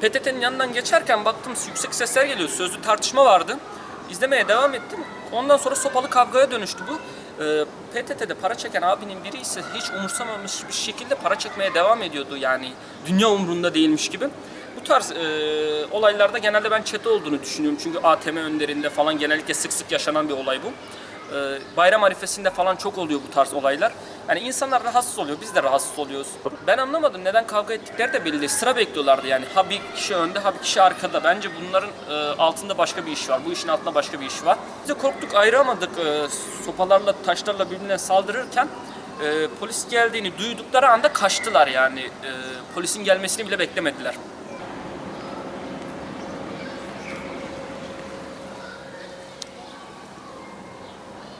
PTT'nin yanından geçerken baktım yüksek sesler geliyor. Sözlü tartışma vardı. İzlemeye devam ettim. Ondan sonra sopalı kavgaya dönüştü bu. Ee, PTT'de para çeken abinin biri ise hiç umursamamış bir şekilde para çekmeye devam ediyordu. Yani dünya umrunda değilmiş gibi. Bu tarz e, olaylarda genelde ben çete olduğunu düşünüyorum. Çünkü ATM önlerinde falan genellikle sık sık yaşanan bir olay bu. Ee, bayram arifesinde falan çok oluyor bu tarz olaylar. Yani insanlar rahatsız oluyor, biz de rahatsız oluyoruz. Ben anlamadım neden kavga ettikleri de belli değil. Sıra bekliyorlardı yani. Ha bir kişi önde, ha bir kişi arkada. Bence bunların e, altında başka bir iş var. Bu işin altında başka bir iş var. Biz de korktuk, ayıramadık. E, sopalarla, taşlarla birbirine saldırırken e, polis geldiğini duydukları anda kaçtılar yani. E, polisin gelmesini bile beklemediler.